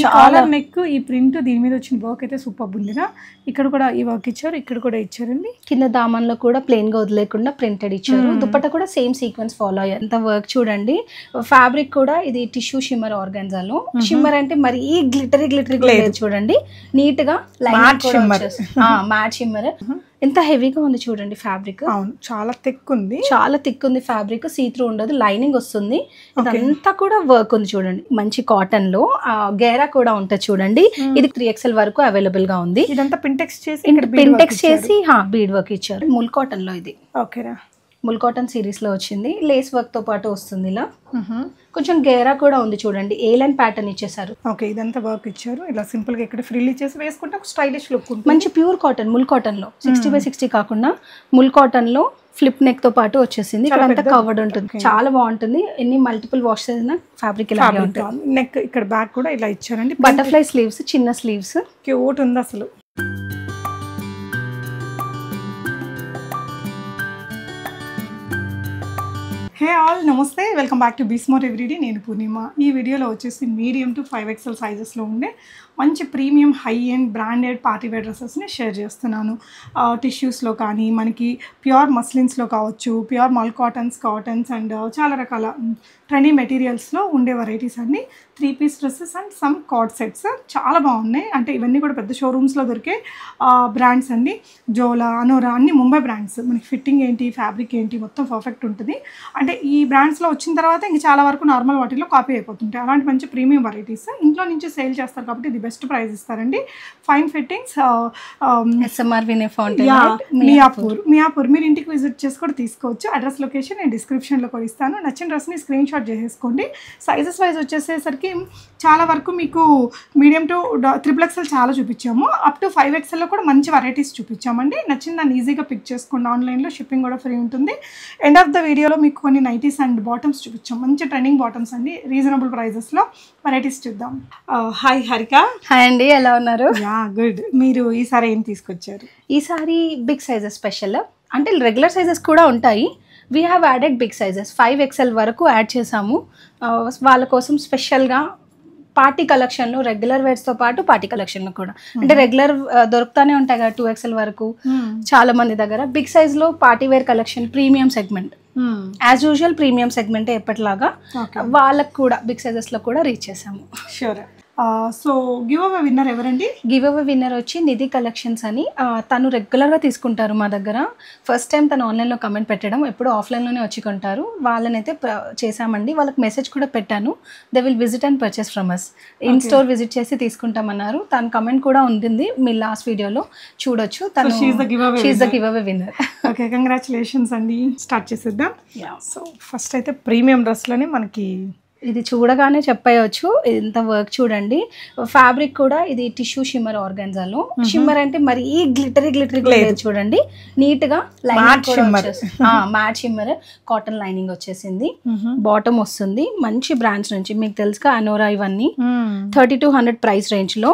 ఈ collar neck ఈ print దీని మీద వచ్చిన వర్క్ అయితే సూపర్ ఉందిగా ఇక్కడ కూడా ఈ వర్క్ ఇచ్చారు ఇక్కడ కూడా ఇచ్చారండి. కింద దామన్లో కూడా ప్లెయిన్గా వదిలేకుండా ప్రింటెడ్ ఇచ్చారు. దుపట్టా కూడా సేమ్ సీక్వెన్స్ ఫాలో అయ్యారు ఎంత వర్క్ చూడండి. ఫ్యాబ్రిక్ కూడా ఇది టిష్యూ షిమ్మర్ ఆర్గాన్జాలో షిమ్మర్ అంటే మరీ గ్లిటరీ గ్లిటరీ లేదు. చూడండి. నీట్గా shimmer. మ్యాట్ షిమ్మర్ ఎంత హెవీగా ఉంది చూడండి ఫ్యాబ్రిక్. అవును చాలా థిక్ ఉంది చాలా థిక్ ఉంది ఫ్యాబ్రిక్ సీ త్రూ ఉండదు లైనింగ్ వస్తుంది. ఇదంతా కూడా వర్క్ ఉంది చూడండి మంచి కాటన్లో. గేరా కూడా ఉంటుంది చూడండి. ఇది త్రీ ఎక్స్ఎల్ వరకు అవైలబుల్గా ఉంది. ఇదంతా పింటెక్స్ చేసి ఇక్కడ పింటెక్స్ చేసి బీడ్ వర్క్ ఇచ్చారు. ముల్ కాటన్లో ఇది. ఓకేరా. ముల్ కాటన్ సిరీస్లో వచ్చింది. లేస్ వర్క్తో పాటు వస్తుంది ఇలా. కొంచెం గేరా కూడా ఉంది చూడండి. ఏ లైన్ ప్యాటర్న్ ఇచ్చేసారు ఓకే ఇదంతా వర్క్ ఇచ్చారు. ఇలా సింపుల్గా ఇక్కడ ఫ్రీలీ చేసి వేసుకుంటే ఒక స్టైలిష్ లుక్ ఉంటుంది. మంచి ప్యూర్ కాటన్ ముల్ కాటన్లో సిక్స్టీ బై సిక్స్టీ కాకుండా ముల్ కాటన్లో ఫ్లిప్ నెక్తో పాటు వచ్చేసింది. ఇక్కడ అంతా కవర్డ్ ఉంటుంది. చాలా బాగుంటుంది. ఎన్ని మల్టిపుల్ వాష్ చేసిన ఫ్యాబ్రిక్ ఉంటుంది. నెక్ ఇక్కడ బ్యాక్ కూడా ఇలా ఇచ్చారండి. బటర్ఫ్లై స్లీవ్స్ చిన్న స్లీవ్స్. క్యూట్ ఉంది అసలు. హే ఆల్ నమస్తే. Welcome back to బీస్మోర్ everyday. నేను పూర్ణిమ. ఈ వీడియోలో వచ్చేసి మీడియం టు ఫైవ్ ఎక్సెల్ సైజెస్లో ఉండే మంచి premium high and branded party wear డ్రెస్సెస్ని share చేస్తున్నాను. టిష్యూస్లో కానీ మనకి ప్యూర్ మస్లిన్స్లో కావచ్చు ప్యూర్ మల్ కాటన్స్ కాటన్స్ అండ్ చాలా రకాల ట్రెండీ మెటీరియల్స్లో ఉండే వెరైటీస్ అన్ని three piece dresses and some co-ord sets చాలా బాగున్నాయి. అంటే ఇవన్నీ కూడా పెద్ద షోరూమ్స్లో దొరికే బ్రాండ్స్ అండి. జోలా అనోరా అన్ని ముంబై బ్రాండ్స్ మనకి ఫిట్టింగ్ ఏంటి ఫ్యాబ్రిక్ ఏంటి మొత్తం పర్ఫెక్ట్ ఉంటుంది. అంటే ఈ బ్రాండ్స్లో వచ్చిన తర్వాత ఇంక చాలా వరకు నార్మల్ వాటిలో కాపీ అయిపోతుంటాయి. అలాంటి మంచి ప్రీమియం వెరైటీస్ ఇంట్లో నుంచి సేల్ చేస్తారు కాబట్టి ఇది బెస్ట్ ప్రైస్ ఇస్తారండి. Fine fittings SMR Vinay fountain Miyapur Miyapur మీరు ఇంటికి విజిట్ చేసి కూడా తీసుకోవచ్చు. అడ్రస్ లొకేషన్ నేను డిస్క్రిప్షన్లో కూడా ఇస్తాను. నచ్చిన డ్రెస్ని స్క్రీన్ షాట్ చేసేసుకోండి. సైజెస్ వైజ్ వచ్చేసేసరికి చాలా వరకు మీకు మీడియం టు త్రిపుల్ ఎక్స్ఎల్ చాలా చూపించాము. అప్ టు ఫైవ్ ఎక్స్ఎల్లో కూడా మంచి వెరైటీస్ చూపించామండి. నచ్చిన దాన్ని ఈజీగా పిక్ చేసుకోండి. ఆన్లైన్లో షిప్పింగ్ కూడా ఫ్రీ ఉంటుంది. ఎండ్ ఆఫ్ ద వీడియోలో మీకు కొన్ని నైటీస్ అండ్ బాటమ్స్ చూపించాం. మంచి ట్రెండింగ్ బాటమ్స్ అండి. రీజనబుల్ ప్రైజెస్లో వెరైటీస్ చూద్దాం. హాయ్ హరిక హాయ్ అండి ఎలా ఉన్నారు? Yeah good. మీరు ఈసారి ఏం తీసుకొచ్చారు? ఈసారి బిగ్ సైజెస్ స్పెషల్. అంటే రెగ్యులర్ సైజెస్ కూడా ఉంటాయి. We have added big sizes five XL వరకు యాడ్ చేసాము వాళ్ళ కోసం స్పెషల్గా పార్టీ కలెక్షన్లో రెగ్యులర్ వేర్స్తో పాటు పార్టీ కలెక్షన్లో కూడా. అంటే రెగ్యులర్ దొరుకుతానే ఉంటాయి కదా టూ ఎక్స్ఎల్ వరకు. చాలా మంది దగ్గర. బిగ్ సైజ్లో party wear collection premium segment as usual premium సెగ్మెంటే ఎప్పటిలాగా వాళ్ళకు కూడా బిగ్ సైజెస్లో కూడా రీచ్ చేసాము sure so give away winner ఎవరండి? గివ్ అవే విన్నర్ వచ్చి నిధి కలెక్షన్స్ అని తను రెగ్యులర్గా తీసుకుంటారు మా దగ్గర. ఫస్ట్ టైం తను ఆన్లైన్లో కమెంట్ పెట్టడం ఎప్పుడు ఆఫ్లైన్లోనే వచ్చి కొంటారు. వాళ్ళనైతే చేశామండి. వాళ్ళకి మెసేజ్ కూడా పెట్టాను. They will visit and purchase from us in store visit చేసి తీసుకుంటామన్నారు. తన కమెంట్ కూడా ఉంటుంది మీ లాస్ట్ వీడియోలో చూడొచ్చు. తను she's the give away winner okay congratulations అండి. స్టార్ట్ చేసేద్దాం. సో ఫస్ట్ అయితే ప్రీమియం డ్రెస్లోనే మనకి ఇది చూడగానే చెప్పేయచ్చు. ఇంత వర్క్ చూడండి. ఫ్యాబ్రిక్ కూడా ఇది టిష్యూ షిమ్మర్ ఆర్గాన్జాలో షిమ్మర్ అంటే మరి ఈ గ్లిటరీ గ్లిటరీ లేదు. చూడండి. నీట్గా మ్యాట్ షిమ్మర్ కాటన్ లైనింగ్ వచ్చేసింది. బాటమ్ వస్తుంది. మంచి బ్రాండ్స్ నుంచి. మీకు తెలుసుగా అనోరా ఇవన్నీ. థర్టీ టూ హండ్రెడ్ ప్రైస్ రేంజ్లో.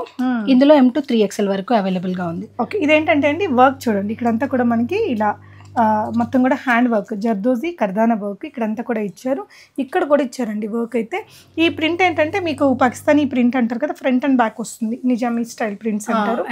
ఇందులో ఎం టు త్రీ ఎక్స్ఎల్ వరకు అవైలబుల్గా ఉంది. ఓకే ఇదేంటంటే అండి వర్క్ చూడండి. ఇక్కడంతా కూడా మనకి ఇలా మొత్తం కూడా హ్యాండ్ వర్క్ జర్దోజీ కర్దానా వర్క్ ఇక్కడంతా కూడా ఇచ్చారు. ఇక్కడ కూడా ఇచ్చారండి వర్క్ అయితే. ఈ ప్రింట్ ఏంటంటే మీకు పాకిస్తానీ ప్రింట్ అంటారు కదా ఫ్రంట్ అండ్ బ్యాక్ వస్తుంది. నిజామీ స్టైల్ ప్రింట్స్ అంటారు.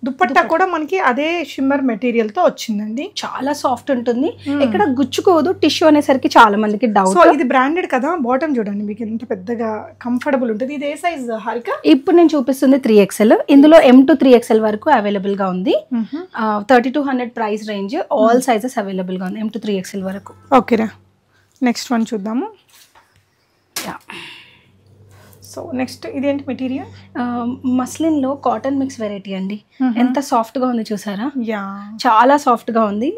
అలా దుపట్టా. కూడా మనకి అదే షిమ్మర్ మెటీరియల్తో వచ్చిందండి. చాలా సాఫ్ట్ ఉంటుంది. ఇక్కడ గుచ్చుకోదు టిష్యూ అనేసరికి చాలా మందికి సో డౌట్ ఇది బ్రాండెడ్ కదా? బాటమ్ చూడండి మీకు ఎంత పెద్దగా కంఫర్టబుల్ ఉంటుంది. ఇది ఏ సైజ్ హారిక? ఇప్పుడు నేను చూపిస్తుంది త్రీ ఎక్స్ఎల్ ఇందులో ఎం టు త్రీ ఎక్స్ఎల్ వరకు అవైలబుల్గా ఉంది. Thirty two hundred price range all sizes అవైలబుల్గా ఉంది. ఎం టు త్రీ ఎక్స్ఎల్ వరకు. ఓకేరా. నెక్స్ట్ వన్ చూద్దాము. సో నెక్స్ట్ ఇదేంటి మెటీరియల్? మస్లిన్లో కాటన్ మిక్స్ వెరైటీ అండి. ఎంత సాఫ్ట్గా ఉంది చూసారా? యా. చాలా సాఫ్ట్గా ఉంది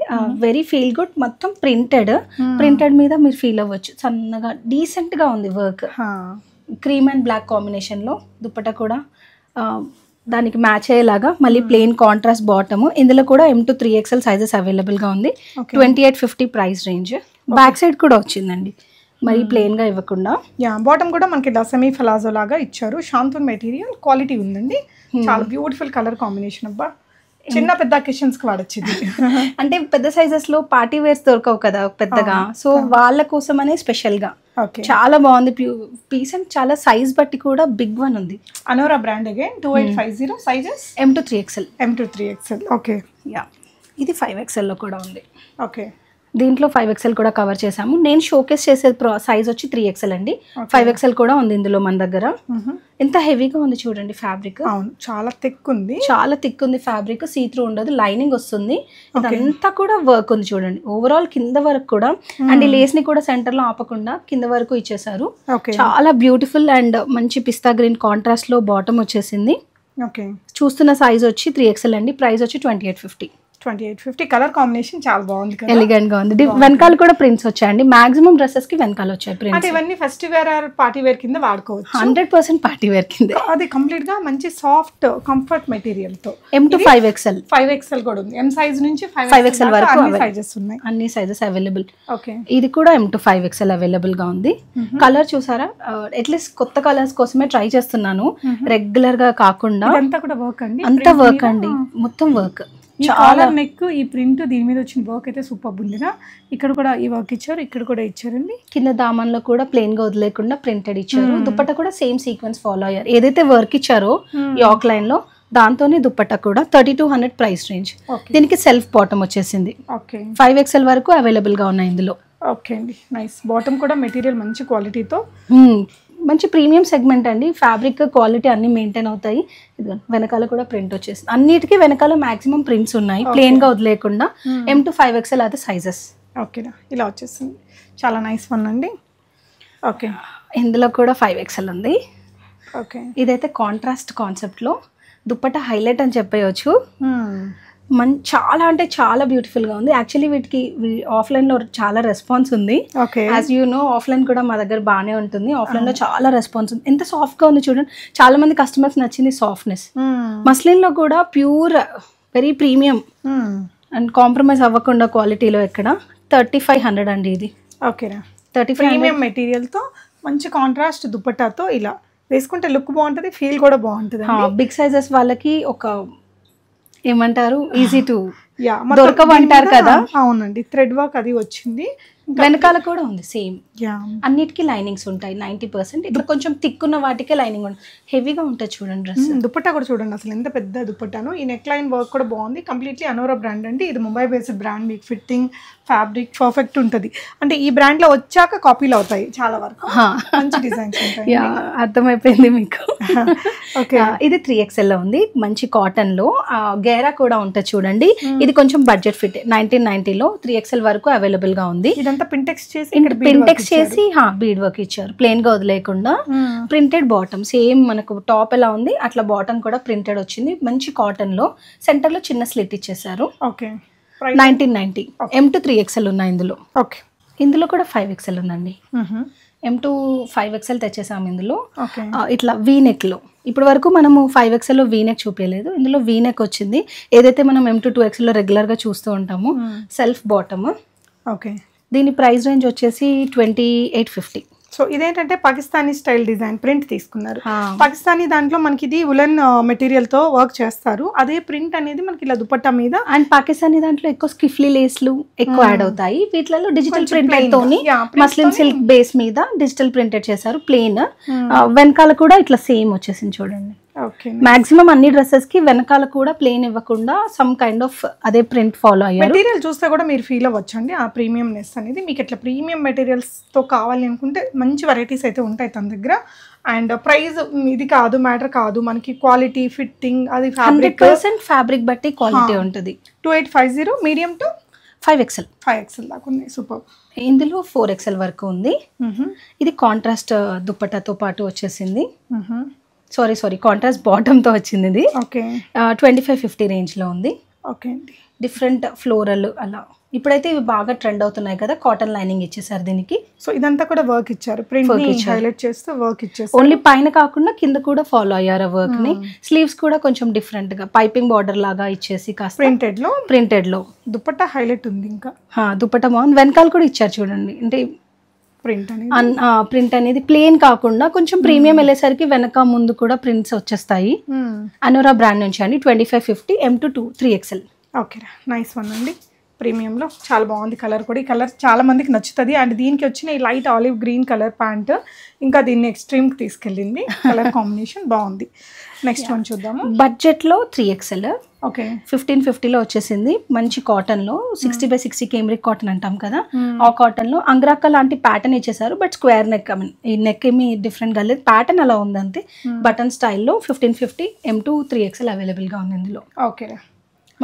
వెరీ ఫీల్ గుడ్. మొత్తం ప్రింటెడ్. ప్రింటెడ్ మీద మీరు ఫీల్ అవ్వచ్చు. సన్నగా డీసెంట్గా ఉంది వర్క్. క్రీమ్ అండ్ బ్లాక్ కాంబినేషన్లో దుప్పట కూడా దానికి మ్యాచ్ అయ్యేలాగా మళ్ళీ ప్లెయిన్ కాంట్రాస్ట్ బాటమ్. ఇందులో కూడా M to three XL sizes అవైలబుల్గా ఉంది. Twenty eight fifty price range back side కూడా వచ్చిందండి. మరి ప్లెయిన్గా ఇవ్వకుండా. యా బాటమ్ కూడా మనకి ఇలా సెమీ ఫలాజో లాగా ఇచ్చారు. శాంతూన్ మెటీరియల్ క్వాలిటీ ఉందండి. చాలా బ్యూటిఫుల్ కలర్ కాంబినేషన్ అబ్బా. చిన్న పెద్ద అకేషన్స్కి వాడచ్చు ఇది అంటే పెద్ద సైజెస్లో పార్టీ వేర్స్ దొరకవు కదా పెద్దగా. సో వాళ్ళ కోసమనే స్పెషల్గా. ఓకే. చాలా బాగుంది. ప్యూ పీస్ అండ్ చాలా సైజ్ బట్టి కూడా బిగ్ వన్ ఉంది. అనోరా brand again two eight five zero sizes M to three XL M to three XL okay yeah ఇది ఫైవ్ ఎక్స్ఎల్లో కూడా ఉంది. ఓకే దీంట్లో ఫైవ్ ఎక్స్ఎల్ కూడా కవర్ చేసాము నేను షోకేస్ చేసే సైజ్ వచ్చి త్రీ ఎక్స్ఎల్ అండి. ఫైవ్ ఎక్స్ఎల్ కూడా ఉంది ఇందులో మన దగ్గర. ఎంత హెవీగా ఉంది చూడండి ఫ్యాబ్రిక్ అవును చాలా థిక్ ఉంది. చాలా థిక్ ఉంది ఫ్యాబ్రిక్ సీ త్రూ ఉండదు లైనింగ్ వస్తుంది. ఇదంతా కూడా వర్క్ ఉంది చూడండి. ఓవరాల్ కింద వరకు కూడా అండ్ ఈ లేస్ని కూడా సెంటర్లో ఆపకుండా కింద వరకు ఇచ్చేసారు చాలా బ్యూటిఫుల్ అండ్ మంచి పిస్తా గ్రీన్ కాంట్రాస్ట్లో బాటమ్ వచ్చేసింది. చూస్తున్న సైజ్ వచ్చి త్రీ ఎక్స్ఎల్ అండి. ప్రైస్ వచ్చి twenty eight fifty twenty eight fifty colour combination చాలా బాగుంది కదా. ఎలిగెంట్గా ఉంది. వెనకాల కూడా ప్రింట్స్ వచ్చాయండి. మాక్సిమం డ్రెస్సెస్కి వెనకాల వచ్చాయి అంటే ప్రింట్స్ ఇవన్నీ first wear or party wear కింద వాడుకోవచ్చు. హండ్రెడ్ పర్సెంట్ పార్టీ వేర్ కింద. అది కంప్లీట్గా మంచి soft comfort మెటీరియల్తో. M to five XL five XL కూడా ఉంది. ఎం సైజ్ నుంచి ఫైవ్ 5XL వరకు. సైజెస్ ఉన్నాయి. అన్ని సైజెస్ అవైలబుల్ ఓకే ఇది కూడా ఎం టు ఫైవ్ ఎక్స్ఎల్ అవైలబుల్గా ఉంది. కలర్ చూసారా? అట్లీస్ట్ కొత్త కలర్స్ కోసమే ట్రై చేస్తున్నాను. రెగ్యులర్గా కాకుండా ఇదంతా కూడా వర్క్ అండి? అంత వర్క్ అండి. మొత్తం వర్క్ ఈ కాలర్ నెక్ ఈ ప్రింట్ దీని మీద వచ్చిన వర్క్ అయితే సూపర్ ఉందిగా ఇక్కడ కూడా ఈ వర్క్ ఇచ్చారు ఇక్కడ కూడా ఇచ్చారండి. కింద దామన్లో కూడా ప్లెయిన్గా వదిలేకుండా ప్రింటెడ్ ఇచ్చారు. దుప్పట్ట కూడా సేమ్ సీక్వెన్స్ ఫాలో అయ్యారు. ఏదైతే వర్క్ ఇచ్చారో ఈ ఆక్ లైన్లో దాంతోనే దుప్పట్ట కూడా thirty two hundred price range దీనికి సెల్ఫ్ బాటమ్ వచ్చేసింది. ఓకే ఫైవ్ ఎక్స్ఎల్ వరకు అవైలబుల్గా ఉన్నాయి ఇందులో. ఓకే అండి నైస్ బాటమ్ కూడా మెటీరియల్ మంచి క్వాలిటీతో. మంచి ప్రీమియం సెగ్మెంట్ అండి. ఫ్యాబ్రిక్ క్వాలిటీ అన్ని మెయింటైన్ అవుతాయి. వెనకాల కూడా ప్రింట్ వచ్చేసింది. అన్నిటికీ వెనకాల మాక్సిమం ప్రింట్స్ ఉన్నాయి. ప్లెయిన్గా వదిలేకుండా ఎం టు ఫైవ్ ఎక్స్ఎల్ అయితే సైజెస్ ఓకేనా ఇలా వచ్చేసింది. చాలా నైస్ వన్ అండి. ఓకే. ఇందులో కూడా ఫైవ్ ఎక్స్ఎల్ ఉంది. ఓకే. ఇదైతే కాంట్రాస్ట్ కాన్సెప్ట్లో దుప్పట హైలైట్ అని చెప్పేయచ్చు. మన్ చాలా అంటే చాలా బ్యూటిఫుల్గా ఉంది. యాక్చువల్లీ వీటికి ఆఫ్లైన్లో చాలా రెస్పాన్స్ ఉంది. Okay as you know offline కూడా మా దగ్గర బాగానే ఉంటుంది. ఆఫ్లైన్లో చాలా రెస్పాన్స్ ఉంది. ఎంత సాఫ్ట్గా ఉంది చూడండి. చాలా మంది కస్టమర్స్ నచ్చింది సాఫ్ట్నెస్ మస్లిన్లో కూడా pure very premium and compromise అవ్వకుండా క్వాలిటీలో ఎక్కడ? థర్టీ ఫైవ్ హండ్రెడ్ అండి ఇది. ఓకేనా థర్టీ ఫైవ్ ప్రీమియం మెటీరియల్తో మంచి కాంట్రాస్ట్ దుపట్టాతో ఇలా వేసుకుంటే లుక్ బాగుంటుంది ఫీల్ కూడా బాగుంటుంది బిగ్ సైజెస్ వాళ్ళకి ఒక ఏమంటారు? ఈజీ టు యా దొరకవంటారు కదా? అవునండి. థ్రెడ్ వర్క్ అది వచ్చింది. వెనకాల కూడా ఉంది సేమ్ యా. అన్నిటికీ లైనింగ్స్ ఉంటాయి నైంటీ పర్సెంట్ ఇట్లా కొంచెం తిక్కున్న వాటికే లైనింగ్ ఉంటుంది హెవీగా ఉంటుంది చూడండి డ్రెస్. దుపట్టా కూడా చూడండి అసలు ఎంత పెద్ద దుపట్టాను. ఈ నెక్ లైన్ వర్క్ కూడా బాగుంది. కంప్లీట్లీ అనోరా బ్రాండ్ అండి. ఇది ముంబై బేస్డ్ బ్రాండ్ మీకు ఫిట్టింగ్ ఫ్యాబ్రిక్ పర్ఫెక్ట్ ఉంటుంది. అంటే ఈ బ్రాండ్లో వచ్చాక కాపీలు అవుతాయి చాలా వరకు. మంచి డిజైన్స్ ఉంటాయి అర్థమైపోయింది మీకు. ఓకే. ఇది త్రీ ఎక్స్ఎల్లో ఉంది. మంచి కాటన్లో. ఆ, గేరా కూడా ఉంటుంది చూడండి. ఇది కొంచెం బడ్జెట్ ఫిట్ నైన్టీన్ నైన్టీలో త్రీ ఎక్స్ఎల్ వరకు అవైలబుల్గా ఉంది. ఇదంతా పింటెక్స్ చేసి ఇక్కడ. చేసి బీడ్ వర్క్ ఇచ్చారు. ప్లెయిన్గా వదిలేకుండా. ప్రింటెడ్ బాటమ్ సేమ్ మనకు టాప్ ఎలా ఉంది అట్లా బాటమ్ కూడా ప్రింటెడ్ వచ్చింది. మంచి కాటన్లో సెంటర్లో చిన్న స్లిట్ ఇచ్చేసారు. Okay. Nineteen ninety M to three XL ఉన్నాయి ఇందులో. ఓకే. ఇందులో కూడా ఫైవ్ ఎక్స్ఎల్ ఉందండి. ఎం టూ ఫైవ్ ఎక్స్ఎల్ తెచ్చేసాము ఇందులో. ఇట్లా వీనెక్లో ఇప్పటి వరకు మనము ఫైవ్ ఎక్స్ఎల్లో వీనెక్ చూపించలేదు. ఇందులో వీనెక్ వచ్చింది. ఏదైతే మనం ఎం టు టూ ఎక్స్ఎల్లో రెగ్యులర్గా చూస్తూ ఉంటామో సెల్ఫ్ బాటమ్ ఓకే. దీని ప్రైస్ రేంజ్ వచ్చేసి ట్వంటీ ఎయిట్ ఫిఫ్టీ. సో ఇదేంటంటే పాకిస్తానీ స్టైల్ డిజైన్ ప్రింట్ తీసుకున్నారు. పాకిస్తానీ దాంట్లో మనకి ఇది ఉలన్ మెటీరియల్తో వర్క్ చేస్తారు. అదే ప్రింట్ అనేది మనకి ఇలా దుపట్టా మీద అండ్ పాకిస్తానీ దాంట్లో ఎక్కువ స్కిఫ్లీ లేస్లు ఎక్కువ యాడ్ అవుతాయి. వీటిలలో డిజిటల్ ప్రింటెడ్. తోని మస్లిన్ తోని- సిల్క్ బేస్ మీద డిజిటల్ ప్రింటెడ్ చేశారు ప్లెయిన్. వెనకాల కూడా ఇట్లా సేమ్ వచ్చేసింది చూడండి. మాక్సిమం అన్ని డ్రెస్సెస్కి వెనకాల కూడా ప్లెయిన్ ఇవ్వకుండా సమ్ కైండ్ ఆఫ్ అదే ప్రింట్ ఫాలో అయ్యారు. మెటీరియల్ చూస్తే కూడా మీరు ఫీల్ అవ్వచ్చు అండి ఆ ప్రీమియంనెస్ అనేది మీకు ఇట్లా ప్రీమియం మెటీరియల్స్తో కావాలి అనుకుంటే మంచి వెరైటీస్ అయితే ఉంటాయి తన దగ్గర. అండ్ ప్రైస్ ఇది కాదు మ్యాటర్ కాదు. మనకి క్వాలిటీ ఫిట్టింగ్ అది హండ్రెడ్ పర్సెంట్ ఫ్యాబ్రిక్ బట్టి క్వాలిటీ ఉంటుంది. Two eight five zero medium to five XL five XL దాకా ఉన్నాయి సూపర్ ఇందులో ఫోర్ ఎక్సెల్ వరకు ఉంది. ఇది కాంట్రాస్ట్ దుప్పటాతో పాటు వచ్చేసింది. సారీ సారీ కాంట్రాస్ట్ బాటమ్తో వచ్చింది ఇది. ఓకే ట్వంటీ ఫైవ్ ఫిఫ్టీ రేంజ్లో ఉంది. ఓకే అండి డిఫరెంట్ ఫ్లోరల్ అలా. ఇప్పుడైతే ఇవి బాగా ట్రెండ్ అవుతున్నాయి కదా కాటన్ లైనింగ్ ఇచ్చేసారు దీనికి. సో ఇదంతా కూడా వర్క్ ఇచ్చారు. ప్రింట్ ఇచ్చారు. హైలైట్ చేస్తూ వర్క్ ఇచ్చేసి ఓన్లీ పైన కాకుండా కింద కూడా ఫాలో అయ్యారు ఆ వర్క్ని. స్లీవ్స్ కూడా కొంచెం డిఫరెంట్గా పైపింగ్ బార్డర్ లాగా ఇచ్చేసి కాస్త ప్రింటెడ్లో? ప్రింటెడ్లో. దుపట్టా హైలైట్ ఉంది ఇంకా. దుపట్టా బాగుంది. వెనకాల కూడా ఇచ్చారు చూడండి. అంటే ప్రింట్ అనేది? ప్రింట్ అనేది ప్లేన్ కాకుండా కొంచెం ప్రీమియం వెళ్ళేసరికి వెనక ముందు కూడా ప్రింట్స్ వచ్చేస్తాయి. అనోరా బ్రాండ్ నుంచి అండి twenty five fifty M to to three XL okay nice one అండి. ప్రీమియంలో చాలా బాగుంది కలర్ కూడా. ఈ కలర్ చాలా మందికి నచ్చుతుంది. అండ్ దీనికి వచ్చిన ఈ light olive green colour pant ఇంకా దీన్ని ఎక్స్ట్రీమ్కి తీసుకెళ్ళింది. కలర్ కాంబినేషన్ బాగుంది. నెక్స్ట్ వన్ చూద్దాము. బడ్జెట్లో త్రీ ఎక్స్ఎల్ ఓకే. ఫిఫ్టీన్ ఫిఫ్టీలో వచ్చేసింది. మంచి కాటన్లో. Sixty by sixty cambric cotton అంటాం కదా. ఆ కాటన్లో అంగ్రాక్క లాంటి ప్యాటర్న్ ఇచ్చేసారు but square neck I mean ఈ నెక్ ఏమి డిఫరెంట్గా లేదు ప్యాటర్న్ అలా ఉంది అంతే బటన్ స్టైల్లో fifteen fifty M two three XL అవైలబుల్గా ఉంది ఇందులో. ఓకే.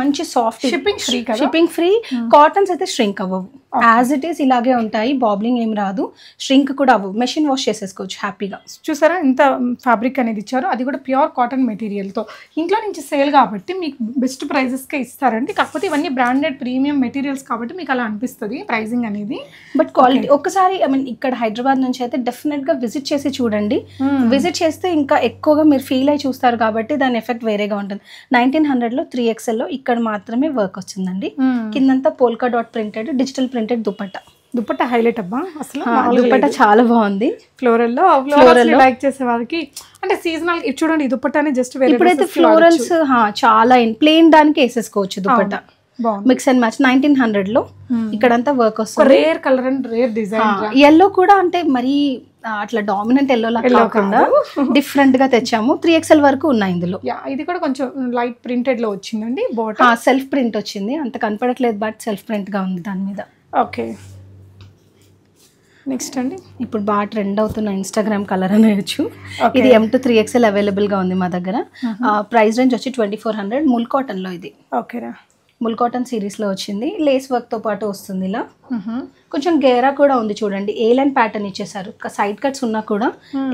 మంచి సాఫ్ట్ free కదా? షిప్పింగ్ ఫ్రీ కాటన్స్ అయితే ష్రింక్ అవ్వవు. యాజ్ ఇట్ ఈస్ ఇలాగే ఉంటాయి. బాబ్లింగ్ ఏం రాదు. ష్రింక్ కూడా అవ్వవు. మెషిన్ వాష్ చేసేసుకోవచ్చు హ్యాపీగా చూసారా? ఎంత ఫ్యాబ్రిక్ అనేది ఇచ్చారో. అది కూడా ప్యూర్ కాటన్ మెటీరియల్తో ఇంట్లో నుంచి సేల్ కాబట్టి మీకు బెస్ట్ ప్రైజెస్కే ఇస్తారండి. కాకపోతే ఇవన్నీ బ్రాండెడ్ ప్రీమియం మెటీరియల్స్ కాబట్టి మీకు అలా అనిపిస్తుంది ప్రైజింగ్ అనేది. బట్ క్వాలిటీ ఒక్కసారి ఐ మీన్ ఇక్కడ హైదరాబాద్ నుంచి అయితే డెఫినెట్గా విజిట్ చేసి చూడండి. విజిట్ చేస్తే ఇంకా ఎక్కువగా మీరు ఫీల్ అయి చూస్తారు కాబట్టి దాని ఎఫెక్ట్ వేరేగా ఉంటుంది. నైన్టీన్ హండ్రెడ్లో త్రీ ఎక్స్ఎల్లో ఇక్కడ మాత్రమే వర్క్ వచ్చిందండి. కిందంతా polka dot printed digital printed dupatta dupatta highlight అబ్బా అసలు దుపట్టా చాలా బాగుంది. ఫ్లోరల్లో ఫ్లోరల్ లైక్ చేసే వారికి అంటే సీజనల్ చూడండి ఈ దుపట్టానే జస్ట్ ఇప్పుడైతే. ఫ్లోరల్స్ చాలా ప్లేన్ దానికి వేసేసుకోవచ్చు దుపట్టా బాగుంది. మిక్స్ అండ్ మ్యాచ్ నైన్టీన్ హండ్రెడ్లో. ఇక్కడంతా వర్క్ వస్తుంది. Rare colour and rare design yellow కూడా అంటే మరీ అట్లా డామినెంట్ ఎల్లో కాకుండా డిఫరెంట్ గా తెచ్చాము. త్రీ ఎక్స్ఎల్ వరకు ఉన్నాయి ఇందులో. యా ఇది కూడా కొంచెం లైట్ ప్రింటెడ్లో వచ్చిందండి బాటమ్ సెల్ఫ్ ప్రింట్ వచ్చింది. అంత కనపడట్లేదు బట్ సెల్ఫ్ ప్రింట్గా ఉంది దాని మీద. ఓకే. నెక్స్ట్ అండి. ఇప్పుడు బాగా ట్రెండ్ అవుతున్న ఇన్స్టాగ్రామ్ కలర్ అనేయచ్చు Okay. ఇది ఎం టు త్రీ ఎక్స్ఎల్ అవైలబుల్గా ఉంది మా దగ్గర. ప్రైస్ రేంజ్ వచ్చి ట్వంటీ ఫోర్ హండ్రెడ్ ముల్ కాటన్లో ఇది. ఓకేరా. ముల్ కాటన్ సిరీస్లో వచ్చింది. లేస్ వర్క్తో పాటు వస్తుంది ఇలా. కొంచెం గేరా కూడా ఉంది చూడండి. ఏ లైన్ ప్యాటర్న్ ఇచ్చేసారు సైడ్ కట్స్ ఉన్నా కూడా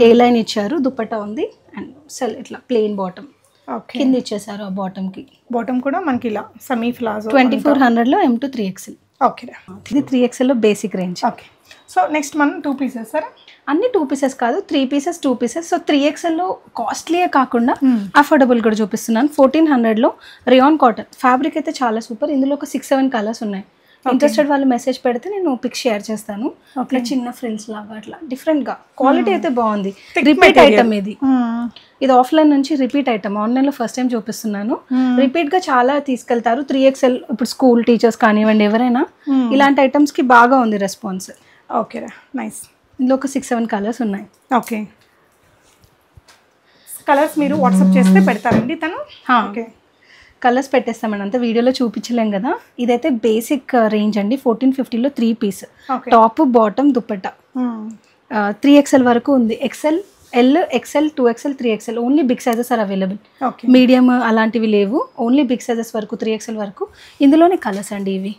ఏ లైన్ ఇచ్చారు. దుపట్టా ఉంది. అండ్ సెల్ ఇట్లా ప్లెయిన్ బాటమ్ ఓకే. కింద ఇచ్చేసారు ఆ బాటమ్కి. బాటమ్ కూడా మనకి ఇలా సెమీ ప్లాజో ట్వంటీ ఫోర్ హండ్రెడ్లో ఎం టు త్రీ ఎక్స్ఎల్ ఓకేరా ఇది three ఎక్స్ఎల్లో basic range okay. So next మనం టూ పీసెస్ సార్ అన్ని టూ పీసెస్ కాదు three pieces two pieces so three ఎక్స్ఎల్లో కాస్ట్లీయే కాకుండా అఫోర్డబుల్ కూడా చూపిస్తున్నాను. ఫోర్టీన్ హండ్రెడ్లో రియాన్ కాటన్ ఫ్యాబ్రిక్ అయితే చాలా సూపర్ ఇందులో ఒక సిక్స్ సెవెన్ కలర్స్ ఉన్నాయి. ఇంట్రెస్టెడ్ వాళ్ళు మెసేజ్ పెడితే నేను పిక్ షేర్ చేస్తాను. అట్లా చిన్న ఫ్రెండ్స్ లాగా అట్లా. డిఫరెంట్గా క్వాలిటీ అయితే బాగుంది. రిపీట్ ఐటమ్ ఇది. ఇది ఆఫ్లైన్ నుంచి రిపీట్ ఐటమ్ ఆన్లైన్లో ఫస్ట్ టైం చూపిస్తున్నాను. రిపీట్గా చాలా తీసుకెళ్తారు. త్రీ ఎక్స్ఎల్ ఇప్పుడు స్కూల్ టీచర్స్ కానివ్వండి ఎవరైనా. ఇలాంటి ఐటమ్స్కి బాగా ఉంది రెస్పాన్స్ ఓకేరా నైస్ ఇందులో ఒక సిక్స్ సెవెన్ కలర్స్ ఉన్నాయి. ఓకే. కలర్స్ మీరు వాట్సాప్ చేస్తే పెడతారండి తను. ఓకే. కలర్స్ పెట్టేస్తామండి అంత వీడియోలో చూపించలేం కదా. ఇదైతే బేసిక్ రేంజ్ అండి. ఫోర్టీన్ ఫిఫ్టీలో three piece top bottom dupatta. Three XL వరకు ఉంది. XL L XL two XL three XL only big sizes are available medium అలాంటివి లేవు. ఓన్లీ బిగ్ సైజెస్ వరకు త్రీ ఎక్స్ఎల్ వరకు. ఇందులోనే కలర్స్ అండి ఇవి.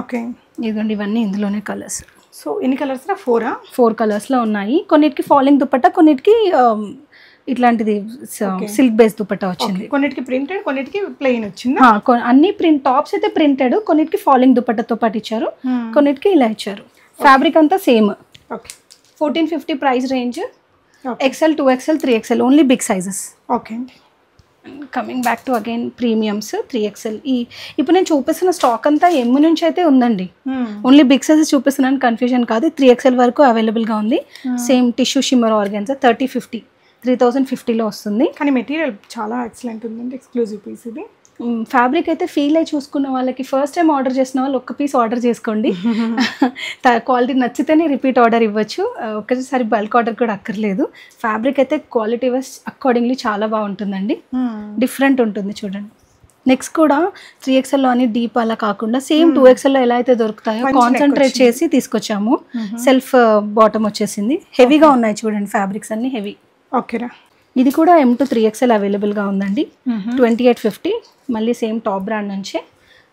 ఓకే. ఇదిగోండి ఇవన్నీ ఇందులోనే కలర్స్ సో ఎన్ని కలర్స్ రా? ఫోరా? ఫోర్ కలర్స్లో ఉన్నాయి. కొన్నిటికి ఫాలింగ్ దుప్పట్టా కొన్నిటికి ఇట్లాంటిది సిల్క్ బేస్ దుప్పట్టా వచ్చింది. కొన్నిటికి ప్రింటెడ్ కొన్నిటికి ప్లెయిన్ వచ్చిందా? అన్ని ప్రింట్ టాప్స్ అయితే ప్రింటెడ్ కొన్నిటికి ఫాలింగ్ దుపట్టతో పాటు ఇచ్చారు కొన్నిటికి ఇలా ఇచ్చారు. ఫ్యాబ్రిక్ అంతా same. Okay. Fourteen fifty price range XL two XL three XL only big sizes. Okay అండి. Coming back to again premiums three XL ఈ ఇప్పుడు నేను చూపిస్తున్న స్టాక్ అంతా ఎమ్ నుంచి అయితే ఉందండి. ఓన్లీ బిగ్ సైజెస్ చూపిస్తున్నాను కన్ఫ్యూజన్ కాదు. త్రీ ఎక్సెల్ వరకు అవైలబుల్గా ఉంది. Same tissue shimmer organza thirty fifty three thousand ఫిఫ్టీలో వస్తుంది. కానీ మెటీరియల్ చాలా ఎక్సలెంట్ ఉందండి ఎక్స్క్లూజివ్ పీస్ ఇది. ఫ్యాబ్రిక్ అయితే ఫీల్ అయి చూసుకున్న వాళ్ళకి ఫస్ట్ టైం ఆర్డర్ చేసిన వాళ్ళు ఒక్క పీస్ ఆర్డర్ చేసుకోండి. క్వాలిటీ నచ్చితేనే రిపీట్ ఆర్డర్ ఇవ్వచ్చు. ఆ, ఒక్కసారి బల్క్ ఆర్డర్ కూడా అక్కర్లేదు. ఫ్యాబ్రిక్ అయితే క్వాలిటీ వైస్ అకార్డింగ్లీ చాలా బాగుంటుందండి. డిఫరెంట్ ఉంటుంది చూడండి. నెక్స్ట్ కూడా త్రీ ఎక్స్ఎల్లో అని డీప్ అలా కాకుండా సేమ్ టూ ఎక్స్ఎల్లో ఎలా అయితే దొరుకుతాయో కాన్సన్ట్రేట్. చేసి తీసుకొచ్చాము. సెల్ఫ్ బాటమ్ వచ్చేసింది. హెవీగా ఉన్నాయి చూడండి ఫ్యాబ్రిక్స్ అన్ని హెవీ ఓకేరా ఇది కూడా ఎం టు త్రీ ఎక్స్ఎల్ అవైలబుల్గా ఉందండి. ట్వంటీ ఎయిట్ ఫిఫ్టీ మళ్ళీ సేమ్ టాప్ బ్రాండ్ నుంచే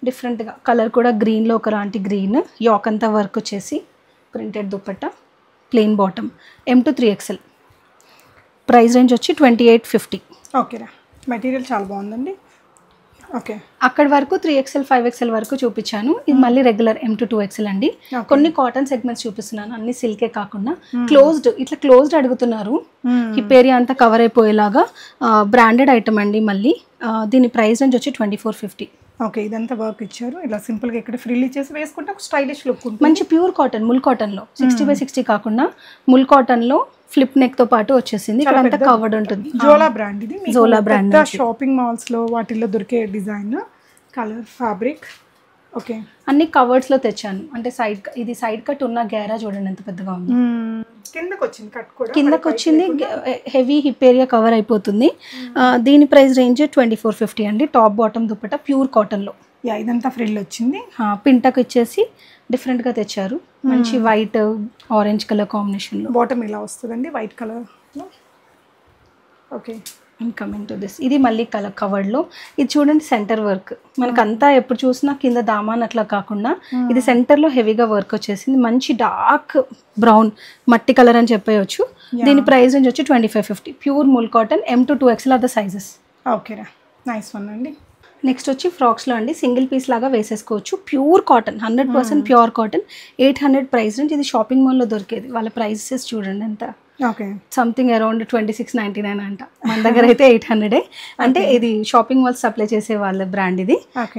డిఫరెంట్గా కలర్ కూడా గ్రీన్లో ఒకలాంటి గ్రీన్ యాక్ అంతా వర్క్ వచ్చేసి printed dupatta plain bottom M to three XL price range వచ్చి ట్వంటీ ఎయిట్ ఫిఫ్టీ ఓకేరా మెటీరియల్ చాలా బాగుందండి. ఓకే. అక్కడి వరకు త్రీ ఎక్స్ఎల్ ఫైవ్ ఎక్స్ఎల్ వరకు చూపించాను. ఇది మళ్ళీ regular M to two XL అండి. కొన్ని కాటన్ సెగ్మెంట్స్ చూపిస్తున్నాను. అన్ని సిల్కే కాకుండా. క్లోజ్డ్ ఇట్లా క్లోజ్డ్ అడుగుతున్నారు. హిప్ ఏరియా అంతా కవర్ అయిపోయేలాగా బ్రాండెడ్ ఐటమ్ అండి మళ్ళీ. దీని ప్రైస్ రేంజ్ వచ్చి ట్వంటీ ఫోర్ ఫిఫ్టీ ఓకే ఇదంతా వర్క్ ఇచ్చారు. ఇలా సింపుల్గా ఇక్కడ ఫ్రీలీ చేసి వేసుకుంటే ఒక స్టైలిష్ లుక్ ఉంటుంది. మంచి ప్యూర్ కాటన్ ముల్ కాటన్లో సిక్స్టీ బై సిక్స్టీ కాకుండా ముల్ కాటన్లో ఫ్లిప్ నెక్తో పాటు వచ్చేసింది. ఇక్కడ అంతా కవర్డ్ ఉంటుంది. జోలా బ్రాండ్ ఇది. జోలా పెద్ద షాపింగ్ మాల్స్లో వాటిల్లో దొరికే డిజైన్ కలర్ ఫ్యాబ్రిక్ ఓకే అన్ని కవర్డ్స్లో తెచ్చాను. అంటే సైడ్ ఇది సైడ్ కట్ ఉన్న గేరా చూడండి ఎంత పెద్దగా ఉంది. కిందకి వచ్చింది కట్ కూడా. కిందకు వచ్చింది హెవీ హిప్ ఏరియా కవర్ అయిపోతుంది. దీని price range twenty four fifty అండి. టాప్ బాటమ్ దుప్పట ప్యూర్ కాటన్లో యా ఇదంతా ఫ్రిల్ వచ్చింది. పింటకు ఇచ్చేసి డిఫరెంట్గా తెచ్చారు. మంచి వైట్ ఆరెంజ్ కలర్ కాంబినేషన్లో బాటమ్ ఇలా వస్తుందండి? White colour okay. And coming to this ఇది మళ్ళీ కలర్ కవర్డ్లో ఇది చూడండి సెంటర్ వర్క్ మనకంతా ఎప్పుడు చూసినా కింద దామాన్ అట్లా కాకుండా ఇది సెంటర్లో హెవీగా వర్క్ వచ్చేసింది. మంచి డార్క్ బ్రౌన్ మట్టి కలర్ అని చెప్పేయచ్చు దీని ప్రైస్ రేంజ్ వచ్చి twenty five fifty pure mul cotton M to two XL are the sizes ఓకేరా. నైస్ వన్ అండి. నెక్స్ట్ వచ్చి ఫ్రాక్స్లో అండి సింగిల్ పీస్ లాగా వేసేసుకోవచ్చు. Pure cotton hundred percent pure cotton eight hundred price range ఇది షాపింగ్ మాల్లో దొరికేది. వాళ్ళ ప్రైసెస్ చూడండి okay something around twenty six ninety nine అంట. మన దగ్గర అయితే ఎయిట్ హండ్రెడే. అంటే ఇది షాపింగ్ మాల్స్ సప్లై చేసే వాళ్ళ బ్రాండ్ ఇది.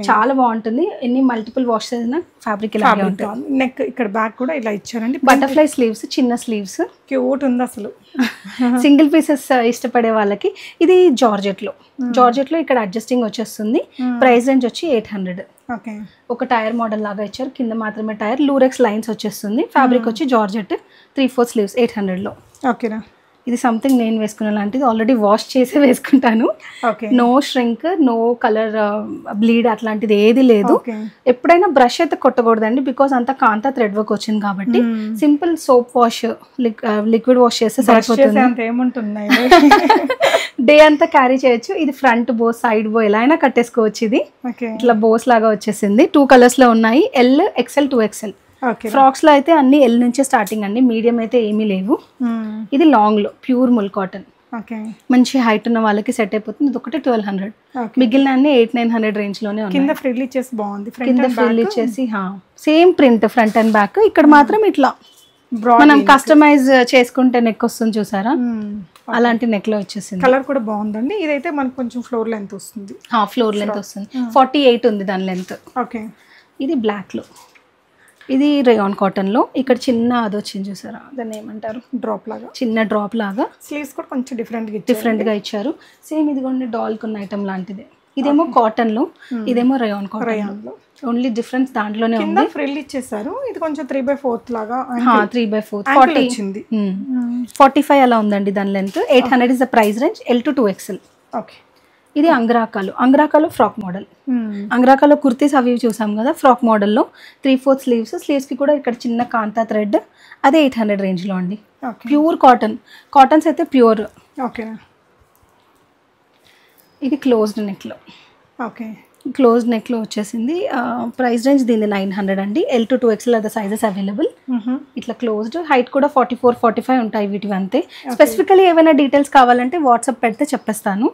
చాలా బాగుంటుంది. ఎన్ని మల్టిపుల్ వాష్ చేసిన ఫ్యాబ్రిక్ ఇలాగే ఉంటుంది. నెక్ ఇక్కడ బ్యాక్ కూడా ఇలా ఇచ్చారండి. బటర్ఫ్లై స్లీవ్స్ చిన్న స్లీవ్స్ క్యూట్ ఉంది అసలు. సింగిల్ పీసెస్ ఇష్టపడే వాళ్ళకి. ఇది జార్జెట్లో జార్జెట్లో ఇక్కడ అడ్జస్టింగ్ వచ్చేస్తుంది. ప్రైస్ రేంజ్ వచ్చి ఎయిట్ హండ్రెడ్. ఒక టైర్ మోడల్ లాగా ఇచ్చారు. కింద మాత్రమే టైర్. లూరెక్స్ లైన్స్ వచ్చేస్తుంది. ఫ్యాబ్రిక్ వచ్చి georgette three four sleeves eight హండ్రెడ్లో. ఓకేనా ఇది సంథింగ్ నేను వేసుకున్న లాంటిది. ఆల్రెడీ వాష్ చేసే వేసుకుంటాను. No shrink no colour bleed అట్లాంటిది ఏది లేదు. ఎప్పుడైనా బ్రష్ అయితే కొట్టకూడదండి బికాస్ అంతా కాంతా థ్రెడ్ వర్క్ వచ్చింది కాబట్టి. Simple soap wash liquid wash చేస్తే సరిపోతుంది. డే అంతా క్యారీ చేయొచ్చు. ఇది ఫ్రంట్ బో సైడ్ బో ఎలా అయినా కట్టేసుకోవచ్చు ఇది. ఇట్లా బోస్ లాగా వచ్చేసింది. టూ కలర్స్లో ఉన్నాయి. L XL two XL okay ఫ్రాక్స్లో అయితే అన్ని ఎల్ నుంచే స్టార్టింగ్ అండి. మీడియం అయితే ఏమీ లేవు. ఇది లాంగ్లో ప్యూర్ ముల్ కాటన్ ఓకే. మంచి హైట్ ఉన్న వాళ్ళకి సెట్ అయిపోతుంది. ఒకటి ట్వెల్వ్ హండ్రెడ్ మిగిలిన అన్ని ఎయిట్ నైన్ హండ్రెడ్ రేంజ్లోనే కింద ఫ్రిల్ ఇచ్చేసి బాగుంది. కింద ఇచ్చేసి same print front and back ఇక్కడ మాత్రం ఇట్లా. మనం కస్టమైజ్ చేసుకుంటే నెక్ వస్తుంది చూసారా? అలాంటి నెక్లో వచ్చేసింది. కలర్ కూడా బాగుందండి. ఇదైతే మనకు కొంచెం ఫ్లోర్ లెంత్ వస్తుంది. ఫ్లోర్ లెంత్ వస్తుంది. ఫార్టీ ఎయిట్ ఉంది దాని లెంత్ ఓకే. ఇది బ్లాక్లో. ఇది రేయాన్ కాటన్లో. ఇక్కడ చిన్న అది వచ్చింది చూసారా? దాన్ని ఏమంటారు? డ్రాప్ లాగా. చిన్న డ్రాప్ లాగా. స్లీవ్స్ కూడా కొంచెం డిఫరెంట్ డిఫరెంట్గా ఇచ్చారు. సేమ్ ఇదిగోండి డాల్క్ ఉన్న ఐటమ్ లాంటిదే. ఇదేమో కాటన్లో. ఇదేమో రేయాన్ కాటన్. ఓన్లీ డిఫరెన్స్ దాంట్లోనే ఉంది. ఫ్రిల్ ఇచ్చేసారు. ఇది కొంచెం త్రీ బై ఫోర్త్ లాగా three by four ankle forty వచ్చింది. ఫార్టీ ఫైవ్ అలా ఉందండి దాని length eight hundred is the price range L to two XL okay ఇది అంగరాకాలు. అంగరాకాలు ఫ్రాక్ మోడల్. అంగరాకాలో కుర్తీస్ అవి చూసాం కదా ఫ్రాక్ మోడల్లో. త్రీ ఫోర్త్ స్లీవ్స్ స్లీవ్స్కి కూడా ఇక్కడ చిన్న కాంతా థ్రెడ్ అదే ఎయిట్ హండ్రెడ్ రేంజ్లో అండి. Pure cotton. కాటన్స్ అయితే ప్యూర్. ఓకే. ఇది క్లోజ్డ్ నెక్లో. ఓకే. క్లోజ్డ్ నెక్లో వచ్చేసింది. ప్రైస్ రేంజ్ దీన్ని నైన్ హండ్రెడ్ అండి. ఎల్ టు టూ ఎక్స్ఎల్ అదే సైజెస్ అవైలబుల్. ఇట్లా క్లోజ్డ్. హైట్ కూడా ఫార్టీ ఫోర్ ఫార్టీ ఫైవ్ ఉంటాయి వీటివి అంతే. స్పెసిఫికలీ ఏమైనా డీటెయిల్స్ కావాలంటే వాట్సాప్ పెడితే చెప్పేస్తాను.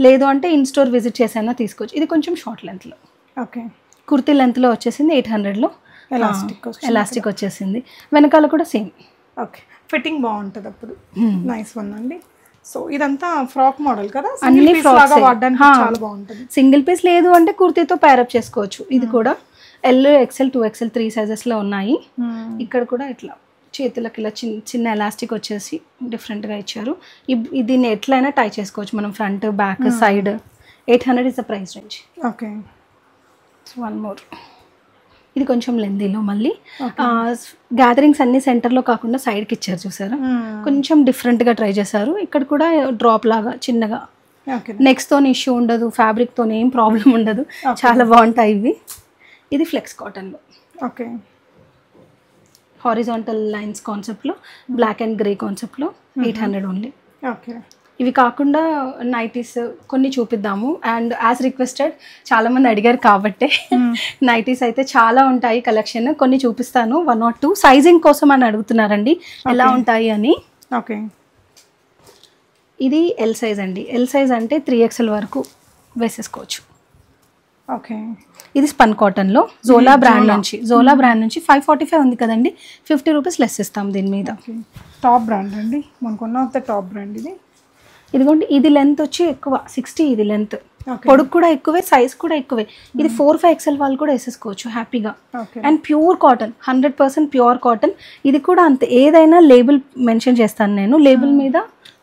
లేదు అంటే ఇన్ స్టోర్ విజిట్ చేసైనా తీసుకోవచ్చు. ఇది కొంచెం షార్ట్ లెంత్లో ఓకే. కుర్తీ లెంత్లో వచ్చేసింది ఎయిట్ హండ్రెడ్లో ఎలాస్టిక్ ఎలాస్టిక్ వచ్చేసింది. వెనకాల కూడా సేమ్ ఓకే. ఫిట్టింగ్ బాగుంటుంది అప్పుడు. నైస్ వన్ అండి. సో ఇదంతా ఫ్రాక్ మోడల్ కదా? అన్ని హా. చాలా బాగుంటుంది. సింగిల్ పీస్ లేదు అంటే కుర్తీతో ప్యారప్ చేసుకోవచ్చు. ఇది కూడా L XL two XL three సైజెస్లో ఉన్నాయి. ఇక్కడ కూడా ఇట్లా. చేతులకి ఇలా చిన్న చిన్న ఎలాస్టిక్ వచ్చేసి డిఫరెంట్గా ఇచ్చారు. దీన్ని ఎట్లయినా టై చేసుకోవచ్చు. మనం front back side eight hundred is the price range. Okay. One more. ఇది కొంచెం లెందీలో మళ్ళీ. గ్యాదరింగ్స్ అన్ని సెంటర్లో కాకుండా సైడ్కి ఇచ్చారు చూసారా? కొంచెం డిఫరెంట్గా ట్రై చేశారు. ఇక్కడ కూడా డ్రాప్ లాగా చిన్నగా. నెక్స్ట్తో ఇష్యూ ఉండదు. ఫ్యాబ్రిక్తో ఏం ప్రాబ్లం ఉండదు. చాలా బాగుంటాయి ఇవి. ఇది ఫ్లెక్స్ కాటన్లో. ఓకే. హారిజాంటల్ లైన్స్ కాన్సెప్ట్లో బ్లాక్ అండ్ గ్రే కాన్సెప్ట్లో ఎయిట్ హండ్రెడ్ ఓన్లీ. ఓకే. ఇవి కాకుండా నైటీస్ కొన్ని చూపిద్దాము. అండ్ యాజ్ రిక్వెస్టెడ్ చాలా మంది అడిగారు కాబట్టే. నైటీస్ అయితే చాలా ఉంటాయి కలెక్షన్. కొన్ని చూపిస్తాను. One not two. సైజింగ్ కోసం అని అడుగుతున్నారండి. ఎలా ఉంటాయి అని. ఓకే. ఇది ఎల్ సైజ్ అండి. ఎల్ సైజ్ అంటే త్రీ ఎక్స్ఎల్ వరకు వేసేసుకోవచ్చు. ఓకే. ఇది స్పన్ కాటన్లో. జోలా బ్రాండ్ నుంచి. జోలా బ్రాండ్ నుంచి ఫైవ్ ఫార్టీ ఫైవ్ ఉంది కదండి. ఫిఫ్టీ రూపీస్ లెస్ ఇస్తాం దీని మీద. టాప్ బ్రాండ్ అండి. మనకు one of the top brand ఇది. ఇదిగోండి ఇది లెంత్ వచ్చి ఎక్కువ. సిక్స్టీ ఇది లెంత్ పొడుగు కూడా ఎక్కువే సైజ్ కూడా ఎక్కువే. ఇది ఫోర్ ఫైవ్ ఎక్స్ఎల్ వాళ్ళు కూడా వేసేసుకోవచ్చు హ్యాపీగా. And pure cotton hundred percent pure cotton ఇది కూడా అంతే. ఏదైనా లేబుల్ మెన్షన్ చేస్తాను నేను. లేబుల్ మీద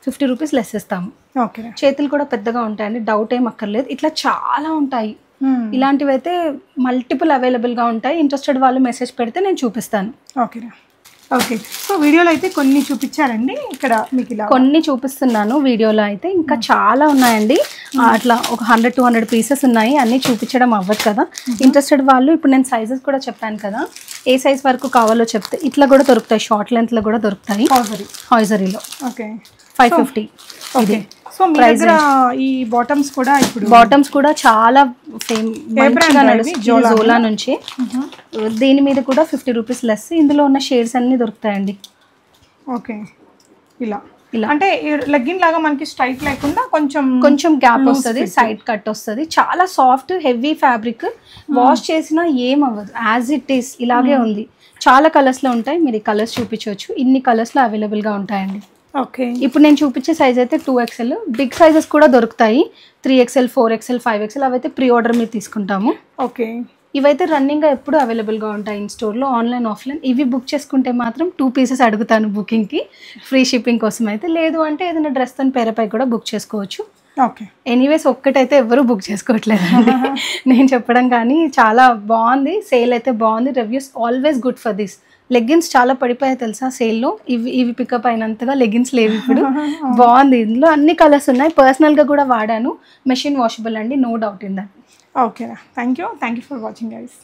ఫిఫ్టీ రూపీస్ లెస్ ఇస్తాము. ఓకే. చేతులు కూడా పెద్దగా ఉంటాయండి. డౌట్ ఏం అక్కర్లేదు. ఇట్లా చాలా ఉంటాయి. ఇలాంటివి అయితే మల్టిపుల్ అవైలబుల్గా ఉంటాయి. ఇంట్రెస్టెడ్ వాళ్ళు మెసేజ్ పెడితే నేను చూపిస్తాను. ఓకేనా ఓకే సో వీడియోలో అయితే కొన్ని చూపించారండి. ఇక్కడ మీకు ఇలా కొన్ని చూపిస్తున్నాను వీడియోలో అయితే. ఇంకా చాలా ఉన్నాయండి. అట్లా ఒక హండ్రెడ్ టూ హండ్రెడ్ పీసెస్ ఉన్నాయి. అన్నీ చూపించడం అవ్వదు కదా. ఇంట్రెస్టెడ్ వాళ్ళు ఇప్పుడు నేను సైజెస్ కూడా చెప్పాను కదా. ఏ సైజ్ వరకు కావాలో చెప్తే ఇట్లా కూడా దొరుకుతాయి. షార్ట్ లెంత్లో కూడా దొరుకుతాయి. హాయిజరీలో okay five fifty okay so మీ దగ్గర ఈ బాటమ్స్ కూడా ఇప్పుడు బాటమ్స్ కూడా చాలా ఫేమ్ జోలా నుంచి. దీని మీద కూడా ఫిఫ్టీ రూపీస్ లెస్ ఇందులో ఉన్న షేడ్స్ అన్నీ దొరుకుతాయండి. ఓకే. ఇలా. ఇలా. అంటే లెగ్గిన్ లాగా మనకి స్ట్రైట్ లేకుండా కొంచెం కొంచెం గ్యాప్ వస్తుంది. సైడ్ కట్ వస్తుంది. చాలా సాఫ్ట్ హెవీ ఫ్యాబ్రిక్ వాష్ చేసినా ఏం అవ్వదు. యాజ్ ఇట్ ఈస్ ఇలాగే ఉంది. చాలా కలర్స్లో ఉంటాయి. మీరు కలర్స్ చూపించవచ్చు. ఇన్ని కలర్స్లో అవైలబుల్గా ఉంటాయండి. ఓకే. ఇప్పుడు నేను చూపించే సైజ్ అయితే టూ ఎక్స్ఎల్ బిగ్ సైజెస్ కూడా దొరుకుతాయి. Three XL four XL five XL అవైతే ప్రీ ఆర్డర్ మీద తీసుకుంటాము. ఓకే. ఇవైతే రన్నింగ్గా ఎప్పుడు అవైలబుల్గా ఉంటాయి ఇన్ స్టోర్లో ఆన్లైన్ ఆఫ్లైన్ ఇవి బుక్ చేసుకుంటే మాత్రం టూ పీసెస్ అడుగుతాను బుకింగ్కి ఫ్రీ షిప్పింగ్ కోసం అయితే. లేదు అంటే ఏదైనా డ్రెస్ తన పేరపై కూడా బుక్ చేసుకోవచ్చు. ఓకే. ఎనీవేస్ ఒక్కటైతే ఎవరు బుక్ చేసుకోవట్లేదండి. నేను చెప్పడం కానీ చాలా బాగుంది. సేల్ అయితే బాగుంది. Reviews always good for this leggings చాలా పడిపోయాయి తెలుసా సేల్లో? ఇవి ఇవి పికప్ అయినంతగా లెగ్గిన్స్ లేవు ఇప్పుడు. బాగుంది. ఇందులో అన్ని కలర్స్ ఉన్నాయి. పర్సనల్గా కూడా వాడాను. మెషిన్ వాషబుల్ అండి. No doubt in that okay thank you thank you for watching guys